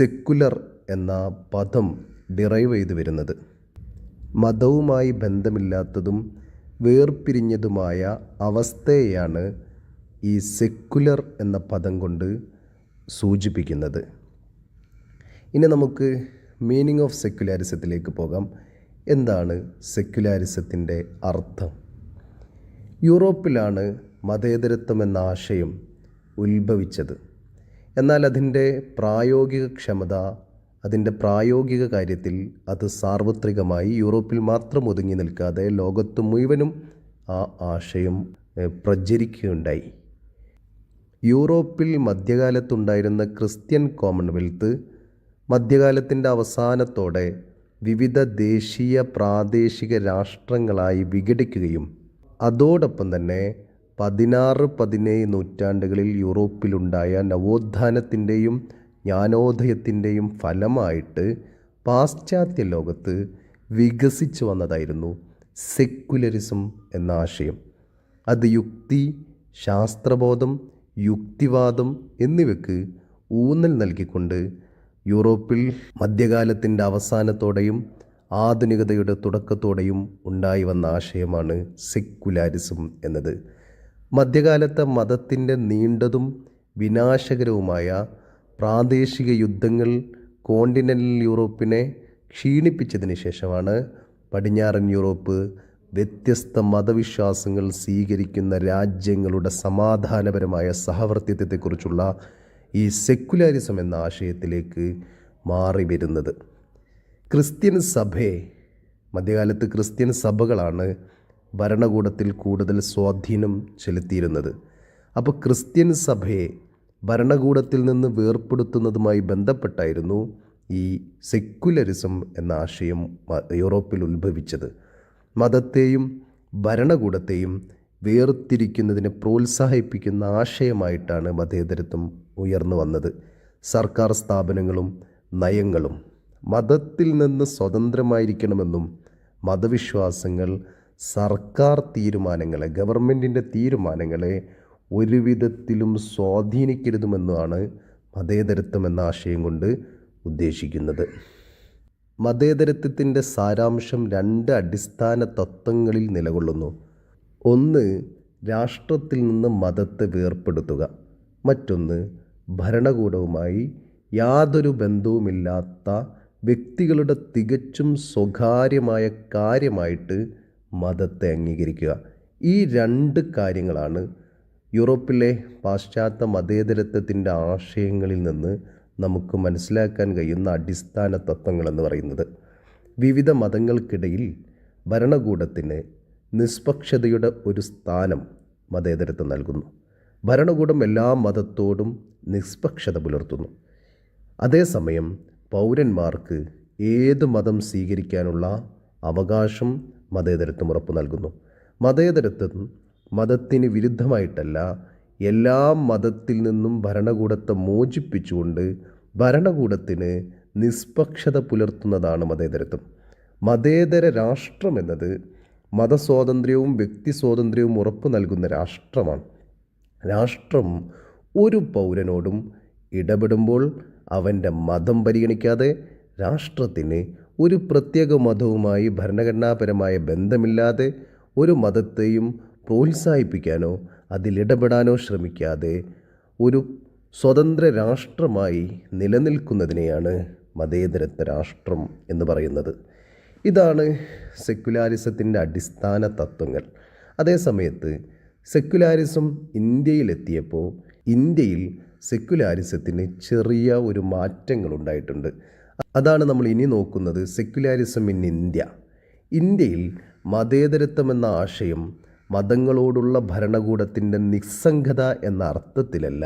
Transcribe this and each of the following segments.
Secular എന്ന പദം derive ചെയ്തു വരുന്നത്. മതവുമായി ബന്ധമില്ലാത്തതും വേർപിരിഞ്ഞതുമായ അവസ്ഥയെയാണ് ഈ സെക്കുലർ എന്ന പദം കൊണ്ട് സൂചിപ്പിക്കുന്നത്. ഇനി നമുക്ക് മീനിങ് ഓഫ് സെക്കുലാരിസത്തിലേക്ക് പോകാം. എന്താണ് സെക്കുലാരിസത്തിന്റെ അർത്ഥം? യൂറോപ്പിലാണ് മതേതരത്വം എന്ന ആശയം ഉത്ഭവിച്ചത്. എന്നാൽ അതിന്റെ പ്രായോഗിക ക്ഷമത അതിന്റെ പ്രായോഗിക കാര്യത്തിൽ അത് സാർവത്രികമായി യൂറോപ്പിൽ മാത്രം ഒതുങ്ങി നിൽക്കാതെ ലോകത്ത് മുഴുവനും ആ ആശയം പ്രചരിക്കുകയുണ്ടായി. യൂറോപ്പിൽ മധ്യകാലത്തുണ്ടായിരുന്ന ക്രിസ്ത്യൻ കോമൺവെൽത്ത് മധ്യകാലത്തിന്റെ അവസാനത്തോടെ വിവിധ ദേശീയ പ്രാദേശിക രാഷ്ട്രങ്ങളായി വിഘടിക്കുകയും അതോടൊപ്പം തന്നെ പതിനാറ് പതിനേഴ് നൂറ്റാണ്ടുകളിൽ യൂറോപ്പിലുണ്ടായ നവോത്ഥാനത്തിന്റെയും ജ്ഞാനോദയത്തിന്റെയും ഫലമായിട്ട് പാശ്ചാത്യ ലോകത്ത് വികസിച്ചു വന്നതായിരുന്നു സെക്കുലറിസം എന്ന ആശയം. അത് യുക്തി ശാസ്ത്രബോധം യുക്തിവാദം എന്നിവയ്ക്ക് ഊന്നൽ നൽകിക്കൊണ്ട് യൂറോപ്പിൽ മധ്യകാലത്തിന്റെ അവസാനത്തോടെയും ആധുനികതയുടെ തുടക്കത്തോടെയും ഉണ്ടായി വന്ന ആശയമാണ് സെക്കുലാരിസം എന്നത്. മധ്യകാലത്തെ മതത്തിന്റെ നീണ്ടതും വിനാശകരവുമായ പ്രാദേശിക യുദ്ധങ്ങൾ കോണ്ടിനെന്റൽ യൂറോപ്പിനെ ക്ഷീണിപ്പിച്ചതിന് ശേഷമാണ് പടിഞ്ഞാറൻ യൂറോപ്പ് വ്യത്യസ്ത മതവിശ്വാസങ്ങൾ സ്വീകരിക്കുന്ന രാജ്യങ്ങളുടെ സമാധാനപരമായ സഹവർത്തിത്വത്തെക്കുറിച്ചുള്ള ഈ സെക്കുലാരിസം എന്ന ആശയത്തിലേക്ക് മാറി വരുന്നത്. ക്രിസ്ത്യൻ സഭയെ മധ്യകാലത്ത് ക്രിസ്ത്യൻ സഭകളാണ് ഭരണകൂടത്തിൽ കൂടുതൽ സ്വാധീനം ചെലുത്തിയിരുന്നത്. അപ്പോൾ ക്രിസ്ത്യൻ സഭയെ ഭരണകൂടത്തിൽ നിന്ന് വേർപ്പെടുത്തുന്നതുമായി ബന്ധപ്പെട്ടായിരുന്നു ഈ സെക്കുലറിസം എന്ന ആശയം യൂറോപ്പിൽ ഉത്ഭവിച്ചത്. മതത്തെയും ഭരണകൂടത്തെയും വേർതിരിക്കുന്നതിനെ പ്രോത്സാഹിപ്പിക്കുന്ന ആശയമായിട്ടാണ് മതേതരത്വം ഉയർന്നു വന്നത്. സർക്കാർ സ്ഥാപനങ്ങളും നയങ്ങളും മതത്തിൽ നിന്ന് സ്വതന്ത്രമായിരിക്കണമെന്നും മതവിശ്വാസങ്ങൾ സർക്കാർ തീരുമാനങ്ങളെ ഗവൺമെന്റിന്റെ തീരുമാനങ്ങളെ ഒരു വിധത്തിലും സ്വാധീനിക്കരുതുമെന്നാണ് മതേതരത്വം എന്ന ആശയം കൊണ്ട് ഉദ്ദേശിക്കുന്നത്. മതേതരത്വത്തിന്റെ സാരാംശം രണ്ട് അടിസ്ഥാന തത്വങ്ങളിൽ നിലകൊള്ളുന്നു. ഒന്ന് രാഷ്ട്രത്തിൽ നിന്ന് മതത്തെ വേർപ്പെടുത്തുക. മറ്റൊന്ന് ഭരണകൂടവുമായി യാതൊരു ബന്ധവുമില്ലാത്ത വ്യക്തികളുടെ തികച്ചും സ്വകാര്യമായ കാര്യമായിട്ട് മതത്തെ അംഗീകരിക്കുക. ഈ രണ്ട് കാര്യങ്ങളാണ് യൂറോപ്പിലെ പാശ്ചാത്യ മതേതരത്വത്തിന്റെ ആശയങ്ങളിൽ നിന്ന് നമുക്ക് മനസ്സിലാക്കാൻ കഴിയുന്ന അടിസ്ഥാന തത്വങ്ങളെന്ന് പറയുന്നത്. വിവിധ മതങ്ങൾക്കിടയിൽ ഭരണകൂടത്തിന് നിഷ്പക്ഷതയുടെ ഒരു സ്ഥാനം മതേതരത്വം നൽകുന്നു. ഭരണകൂടം എല്ലാ മതത്തോടും നിഷ്പക്ഷത പുലർത്തുന്നു. അതേസമയം പൗരന്മാർക്ക് ഏത് മതം സ്വീകരിക്കാനുള്ള അവകാശം മതേതരത്വം ഉറപ്പു നൽകുന്നു. മതേതരത്വം മതത്തിന് വിരുദ്ധമായിട്ടല്ല എല്ലാ മതത്തിൽ നിന്നും ഭരണകൂടത്തെ മോചിപ്പിച്ചുകൊണ്ട് ഭരണകൂടത്തിന് നിഷ്പക്ഷത പുലർത്തുന്നതാണ് മതേതരത്വം. മതേതര രാഷ്ട്രം എന്നത് മതസ്വാതന്ത്ര്യവും വ്യക്തി സ്വാതന്ത്ര്യവും ഉറപ്പു നൽകുന്ന രാഷ്ട്രമാണ്. രാഷ്ട്രം ഒരു പൗരനോടും ഇടപെടുമ്പോൾ അവന്റെ മതം പരിഗണിക്കാതെ രാഷ്ട്രത്തിന് ഒരു പ്രത്യേക മതവുമായി ഭരണഘടനാപരമായ ബന്ധമില്ലാതെ ഒരു മതത്തെയും പ്രോത്സാഹിപ്പിക്കാനോ അതിലിടപെടാനോ ശ്രമിക്കാതെ ഒരു സ്വതന്ത്ര രാഷ്ട്രമായി നിലനിൽക്കുന്നതിനെയാണ് മതേതരത്വ രാഷ്ട്രം എന്ന് പറയുന്നത്. ഇതാണ് സെക്യുലാരിസത്തിന്റെ അടിസ്ഥാന തത്വങ്ങൾ. അതേസമയത്ത് സെക്യുലാരിസം ഇന്ത്യയിലെത്തിയപ്പോൾ ഇന്ത്യയിൽ സെക്യുലാരിസത്തിന് ചെറിയ ഒരു മാറ്റങ്ങൾ ഉണ്ടായിട്ടുണ്ട് അതാണ് നമ്മൾ ഇനി നോക്കുന്നത് സെക്യുലാരിസം ഇൻ ഇന്ത്യ ഇന്ത്യയിൽ മതേതരത്വം എന്ന ആശയം മതങ്ങളോടുള്ള ഭരണകൂടത്തിന്റെ നിസ്സംഗത എന്ന അർത്ഥത്തിലല്ല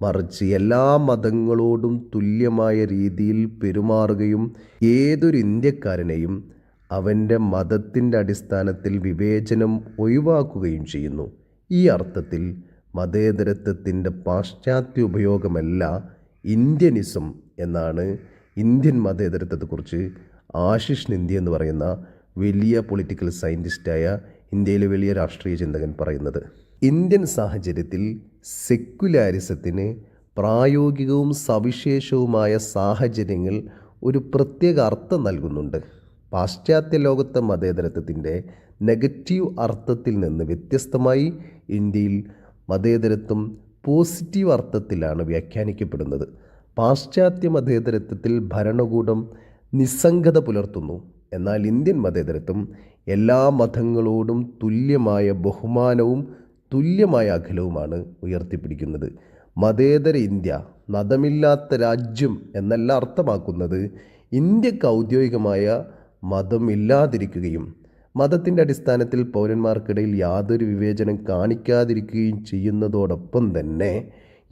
മറിച്ച് എല്ലാ മതങ്ങളോടും തുല്യമായ രീതിയിൽ പെരുമാറുകയും ഏതൊരു ഇന്ത്യക്കാരനെയും അവന്റെ മതത്തിന്റെ അടിസ്ഥാനത്തിൽ വിവേചനം ഒഴിവാക്കുകയും ചെയ്യുന്നു. ഈ അർത്ഥത്തിൽ മതേതരത്വത്തിന്റെ പാശ്ചാത്യ ഉപയോഗമല്ല ഇന്ത്യനിസം എന്നാണ് ഇന്ത്യൻ മതേതരത്വത്തെക്കുറിച്ച് ആശിഷ് നിന്ദി എന്ന് പറയുന്ന വലിയ പൊളിറ്റിക്കൽ സയന്റിസ്റ്റായ ഇന്ത്യയിലെ വലിയ രാഷ്ട്രീയ ചിന്തകൻ പറയുന്നത് ഇന്ത്യൻ സാഹചര്യത്തിൽ സെക്യുലാരിസത്തിന് പ്രായോഗികവും സവിശേഷവുമായ സാഹചര്യങ്ങൾ ഒരു പ്രത്യേക അർത്ഥം നൽകുന്നുണ്ട്. പാശ്ചാത്യ ലോകത്തെ മതേതരത്വത്തിന്റെ നെഗറ്റീവ് അർത്ഥത്തിൽ നിന്ന് വ്യത്യസ്തമായി ഇന്ത്യയിൽ മതേതരത്വം പോസിറ്റീവ് അർത്ഥത്തിലാണ് വ്യാഖ്യാനിക്കപ്പെടുന്നത്. പാശ്ചാത്യ മതേതരത്വത്തിൽ ഭരണകൂടം നിസ്സംഗത പുലർത്തുന്നു. എന്നാൽ ഇന്ത്യൻ മതേതരത്വം എല്ലാ മതങ്ങളോടും തുല്യമായ ബഹുമാനവും തുല്യമായ അഖിലവുമാണ് ഉയർത്തിപ്പിടിക്കുന്നത്. മതേതര ഇന്ത്യ മതമില്ലാത്ത രാജ്യം എന്നല്ല അർത്ഥമാക്കുന്നത് ഇന്ത്യയ്ക്ക് ഔദ്യോഗികമായ മതമില്ലാതിരിക്കുകയും മതത്തിന്റെ അടിസ്ഥാനത്തിൽ പൗരന്മാർക്കിടയിൽ യാതൊരു വിവേചനം കാണിക്കാതിരിക്കുകയും ചെയ്യുന്നതോടൊപ്പം തന്നെ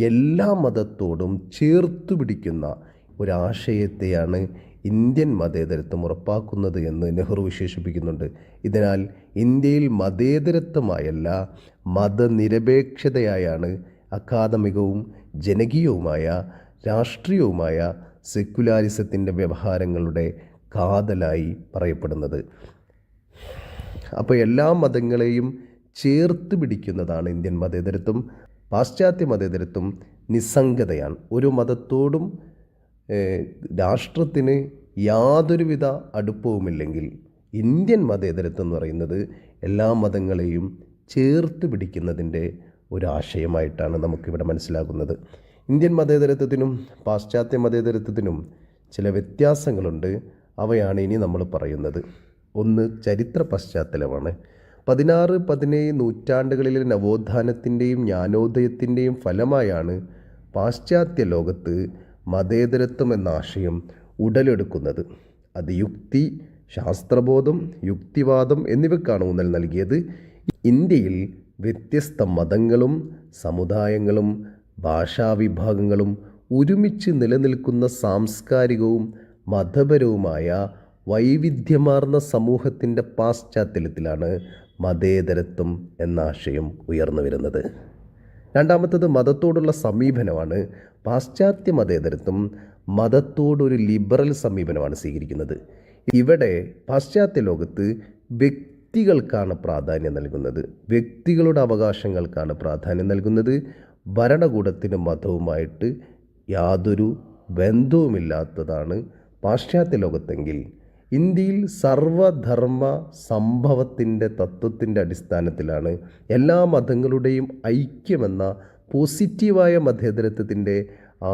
എല്ലാ മതത്തോടും ചേർത്തു പിടിക്കുന്ന ഒരാശയത്തെയാണ് ഇന്ത്യൻ മതേതരത്വം ഉറപ്പാക്കുന്നത് എന്ന് നെഹ്റു വിശേഷിപ്പിക്കുന്നുണ്ട്. ഇതിനാൽ ഇന്ത്യയിൽ മതേതരത്വമായല്ല മതനിരപേക്ഷതയായാണ് അക്കാദമികവും ജനകീയവുമായ രാഷ്ട്രീയവുമായ സെക്കുലാരിസത്തിന്റെ വ്യവഹാരങ്ങളുടെ കാതലായി പറയപ്പെടുന്നത്. അപ്പോൾ എല്ലാ മതങ്ങളെയും ചേർത്ത് പിടിക്കുന്നതാണ് ഇന്ത്യൻ മതേതരത്വം. പാശ്ചാത്യ മതേതരത്വം നിസ്സംഗതയാണ്. ഒരു മതത്തോടും രാഷ്ട്രത്തിന് യാതൊരുവിധ അടുപ്പവുമില്ലെങ്കിൽ ഇന്ത്യൻ മതേതരത്വം എന്ന് പറയുന്നത് എല്ലാ മതങ്ങളെയും ചേർത്ത് പിടിക്കുന്നതിന്റെ ഒരാശയമായിട്ടാണ് നമുക്കിവിടെ മനസ്സിലാകുന്നത്. ഇന്ത്യൻ മതേതരത്വത്തിനും പാശ്ചാത്യ മതേതരത്വത്തിനും ചില വ്യത്യാസങ്ങളുണ്ട്. അവയാണ് ഇനി നമ്മൾ പറയുന്നത്. ഒന്ന് ചരിത്ര പശ്ചാത്തലമാണ്. പതിനാറ് പതിനേഴ് നൂറ്റാണ്ടുകളിലെ നവോത്ഥാനത്തിന്റെയും ജ്ഞാനോദയത്തിന്റെയും ഫലമായാണ് പാശ്ചാത്യ ലോകത്ത് മതേതരത്വം എന്ന ആശയം ഉടലെടുക്കുന്നത്. അത് യുക്തി ശാസ്ത്രബോധം യുക്തിവാദം എന്നിവയ്ക്കാണ് ഊന്നൽ നൽകിയത്. ഇന്ത്യയിൽ വ്യത്യസ്ത മതങ്ങളും സമുദായങ്ങളും ഭാഷാവിഭാഗങ്ങളും ഒരുമിച്ച് നിലനിൽക്കുന്ന സാംസ്കാരികവും മതപരവുമായ വൈവിധ്യമാർന്ന സമൂഹത്തിന്റെ പാശ്ചാത്തലത്തിലാണ് മതേതരത്വം എന്ന ആശയം ഉയർന്നു വരുന്നത്. രണ്ടാമത്തത് മതത്തോടുള്ള സമീപനമാണ് പാശ്ചാത്യ മതേതരത്വം മതത്തോടൊരു ലിബറൽ സമീപനമാണ് സ്വീകരിക്കുന്നത്. ഇവിടെ പാശ്ചാത്യ ലോകത്ത് വ്യക്തികൾക്കാണ് പ്രാധാന്യം നൽകുന്നത്. വ്യക്തികളുടെ അവകാശങ്ങൾക്കാണ് പ്രാധാന്യം നൽകുന്നത്. ഭരണകൂടത്തിനും മതവുമായിട്ട് യാതൊരു ബന്ധവുമില്ലാത്തതാണ് പാശ്ചാത്യ ലോകത്തെങ്കിൽ ഇന്ത്യയിൽ സർവധർമ്മ സംഭവത്തിന്റെ തത്വത്തിന്റെ അടിസ്ഥാനത്തിലാണ് എല്ലാ മതങ്ങളുടെയും ഐക്യമെന്ന പോസിറ്റീവായ മതേതരത്വത്തിന്റെ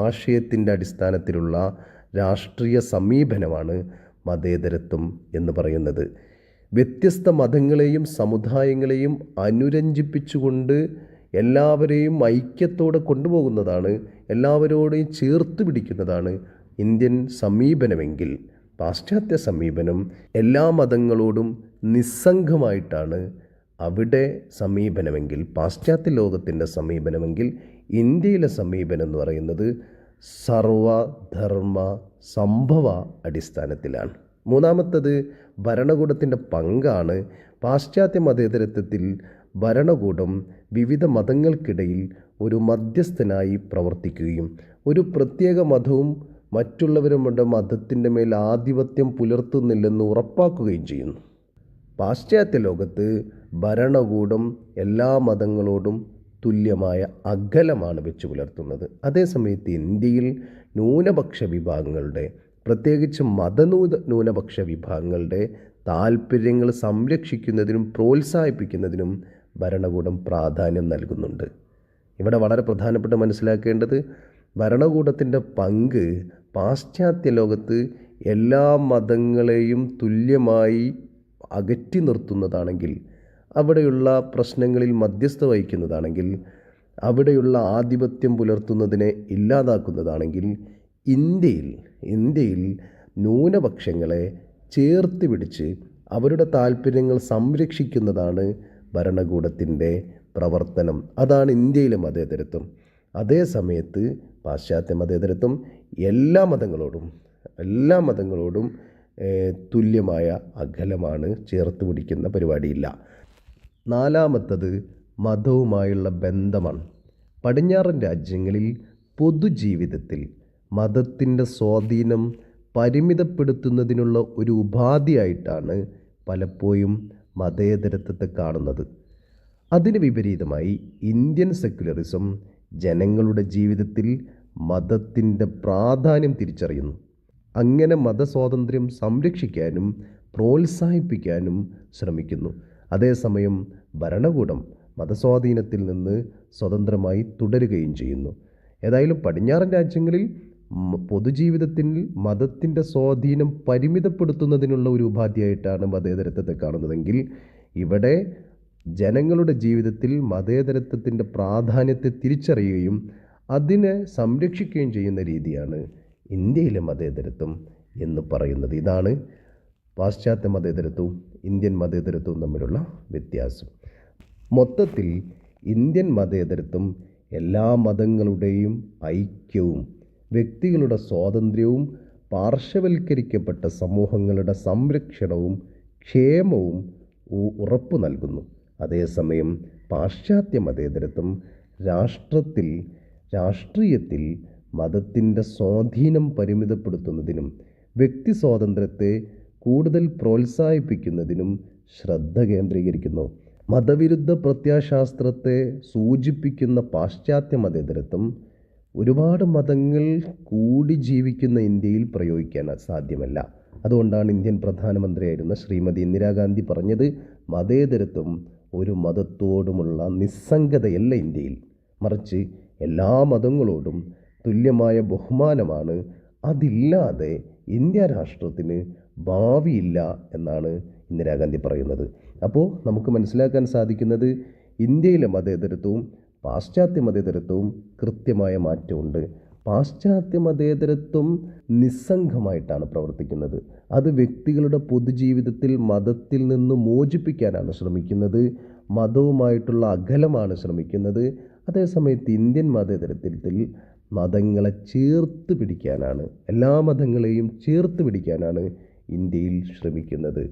ആശയത്തിന്റെ അടിസ്ഥാനത്തിലുള്ള രാഷ്ട്രീയ സമീപനമാണ് മതേതരത്വം എന്ന് പറയുന്നത്. വ്യത്യസ്ത മതങ്ങളെയും സമുദായങ്ങളെയും അനുരഞ്ജിപ്പിച്ചുകൊണ്ട് എല്ലാവരെയും ഐക്യത്തോടെ കൊണ്ടുപോകുന്നതാണ് എല്ലാവരോടെയും ചേർത്ത് പിടിക്കുന്നതാണ് ഇന്ത്യൻ സമീപനമെങ്കിൽ. പാശ്ചാത്യ സമീപനം എല്ലാ മതങ്ങളോടും നിസ്സംഗമായിട്ടാണ് അവിടെ സമീപനമെങ്കിൽ പാശ്ചാത്യ ലോകത്തിന്റെ സമീപനമെങ്കിൽ ഇന്ത്യയിലെ സമീപനം എന്ന് പറയുന്നത് സർവധർമ്മ സംഭവ അടിസ്ഥാനത്തിലാണ്. മൂന്നാമത്തത് ഭരണകൂടത്തിന്റെ പങ്കാണ് പാശ്ചാത്യ മതേതരത്വത്തിൽ ഭരണകൂടം വിവിധ മതങ്ങൾക്കിടയിൽ ഒരു മധ്യസ്ഥനായി പ്രവർത്തിക്കുകയും ഒരു പ്രത്യേക മതവും മറ്റുള്ളവരുടെ മതത്തിന്റെ മേൽ ആധിപത്യം പുലർത്തുന്നില്ലെന്ന് ഉറപ്പാക്കുകയും ചെയ്യുന്നു. പാശ്ചാത്യ ലോകത്ത് ഭരണകൂടം എല്ലാ മതങ്ങളോടും തുല്യമായ അകലമാണ് വെച്ച് പുലർത്തുന്നത്. അതേസമയത്ത് ഇന്ത്യയിൽ ന്യൂനപക്ഷ വിഭാഗങ്ങളുടെ പ്രത്യേകിച്ച് മതനൂത ന്യൂനപക്ഷ വിഭാഗങ്ങളുടെ താല്പര്യങ്ങൾ സംരക്ഷിക്കുന്നതിനും പ്രോത്സാഹിപ്പിക്കുന്നതിനും ഭരണകൂടം പ്രാധാന്യം നൽകുന്നുണ്ട്. ഇവിടെ വളരെ പ്രധാനപ്പെട്ട് മനസ്സിലാക്കേണ്ടത് ഭരണകൂടത്തിന്റെ പങ്ക് പാശ്ചാത്യ ലോകത്ത് എല്ലാ മതങ്ങളെയും തുല്യമായി അകറ്റി നിർത്തുന്നതാണെങ്കിൽ അവിടെയുള്ള പ്രശ്നങ്ങളിൽ മധ്യസ്ഥ വഹിക്കുന്നതാണെങ്കിൽ അവിടെയുള്ള ആധിപത്യം പുലർത്തുന്നതിനെ ഇല്ലാതാക്കുന്നതാണെങ്കിൽ ഇന്ത്യയിൽ ഇന്ത്യയിൽ ന്യൂനപക്ഷങ്ങളെ ചേർത്ത് പിടിച്ച് അവരുടെ താല്പര്യങ്ങൾ സംരക്ഷിക്കുന്നതാണ് ഭരണകൂടത്തിന്റെ പ്രവർത്തനം. അതാണ് ഇന്ത്യയിലെ മതേതരത്വം. അതേ സമയത്ത് പാശ്ചാത്യ മതേതരത്വം എല്ലാ മതങ്ങളോടും എല്ലാ മതങ്ങളോടും തുല്യമായ അകലമാണ് ചേർത്ത് പിടിക്കുന്ന പരിപാടിയില്ല. നാലാമത്തത് മതവുമായുള്ള ബന്ധമാണ്. പടിഞ്ഞാറൻ രാജ്യങ്ങളിൽ പൊതുജീവിതത്തിൽ മതത്തിന്റെ സ്വാധീനം പരിമിതപ്പെടുത്തുന്നതിനുള്ള ഒരു ഉപാധിയായിട്ടാണ് പലപ്പോഴും മതേതരത്വത്തെ കാണുന്നത്. അതിന് വിപരീതമായി ഇന്ത്യൻ സെക്യുലറിസം ജനങ്ങളുടെ ജീവിതത്തിൽ മതത്തിന്റെ പ്രാധാന്യം തിരിച്ചറിയുന്നു. അങ്ങനെ മതസ്വാതന്ത്ര്യം സംരക്ഷിക്കാനും പ്രോത്സാഹിപ്പിക്കാനും ശ്രമിക്കുന്നു. അതേസമയം ഭരണകൂടം മതസ്വാധീനത്തിൽ നിന്ന് സ്വതന്ത്രമായി തുടരുകയും ചെയ്യുന്നു. ഏതായാലും പടിഞ്ഞാറൻ രാജ്യങ്ങളിൽ പൊതുജീവിതത്തിൽ മതത്തിന്റെ സ്വാധീനം പരിമിതപ്പെടുത്തുന്നതിനുള്ള ഒരു ഉപാധിയായിട്ടാണ് മതേതരത്വത്തെ കാണുന്നതെങ്കിൽ ഇവിടെ ജനങ്ങളുടെ ജീവിതത്തിൽ മതേതരത്വത്തിന്റെ പ്രാധാന്യത്തെ തിരിച്ചറിയുകയും അതിനെ സംരക്ഷിക്കുകയും ചെയ്യുന്ന രീതിയാണ് ഇന്ത്യയിലെ മതേതരത്വം എന്ന് പറയുന്നത്. ഇതാണ് പാശ്ചാത്യ മതേതരത്വവും ഇന്ത്യൻ മതേതരത്വവും തമ്മിലുള്ള വ്യത്യാസം. മൊത്തത്തിൽ ഇന്ത്യൻ മതേതരത്വം എല്ലാ മതങ്ങളുടെയും ഐക്യവും വ്യക്തികളുടെ സ്വാതന്ത്ര്യവും പാർശ്വവൽക്കരിക്കപ്പെട്ട സമൂഹങ്ങളുടെ സംരക്ഷണവും ക്ഷേമവും ഉറപ്പു നൽകുന്നു. അതേസമയം പാശ്ചാത്യ മതേതരത്വം രാഷ്ട്രത്തിൽ രാഷ്ട്രീയത്തിൽ മതത്തിന്റെ സ്വാധീനം പരിമിതപ്പെടുത്തുന്നതിനും വ്യക്തി സ്വാതന്ത്ര്യത്തെ കൂടുതൽ പ്രോത്സാഹിപ്പിക്കുന്നതിനും ശ്രദ്ധ കേന്ദ്രീകരിക്കുന്നു. മതവിരുദ്ധ പ്രത്യാശാസ്ത്രത്തെ സൂചിപ്പിക്കുന്ന പാശ്ചാത്യ മതേതരത്വം ഒരുപാട് മതങ്ങൾ കൂടി ജീവിക്കുന്ന ഇന്ത്യയിൽ പ്രയോഗിക്കാൻ സാധ്യമല്ല. അതുകൊണ്ടാണ് ഇന്ത്യൻ പ്രധാനമന്ത്രിയായിരുന്ന ശ്രീമതി ഇന്ദിരാഗാന്ധി പറഞ്ഞത് മതേതരത്വം ഒരു മതത്തോടുമുള്ള നിസ്സംഗതയല്ല ഇന്ത്യയിൽ. മറിച്ച് എല്ലാ മതങ്ങളോടും തുല്യമായ ബഹുമാനമാണ് അതില്ലാതെ ഇന്ത്യ രാഷ്ട്രത്തിന് ഭാവിയില്ല എന്നാണ് ഇന്ദിരാഗാന്ധി പറയുന്നത്. അപ്പോൾ നമുക്ക് മനസ്സിലാക്കാൻ സാധിക്കുന്നത് ഇന്ത്യയിലെ മതേതരത്വവും പാശ്ചാത്യ മതേതരത്വവും കൃത്യമായ മാറ്റമുണ്ട്. പാശ്ചാത്യ മതേതരത്വം നിസ്സംഗമായിട്ടാണ് പ്രവർത്തിക്കുന്നത്. അത് വ്യക്തികളുടെ പൊതുജീവിതത്തിൽ മതത്തിൽ നിന്ന് മോചിപ്പിക്കാനാണ് ശ്രമിക്കുന്നത്. മതവുമായിട്ടുള്ള അകലമാണ് ശ്രമിക്കുന്നത്. അതേസമയത്ത് ഇന്ത്യൻ മതേതരത്വത്തിൽ മതങ്ങളെ ചേർത്ത് പിടിക്കാനാണ് എല്ലാ മതങ്ങളെയും ചേർത്ത് പിടിക്കാനാണ് ഇന്ത്യയിൽ ശ്രമിക്കുന്നത്.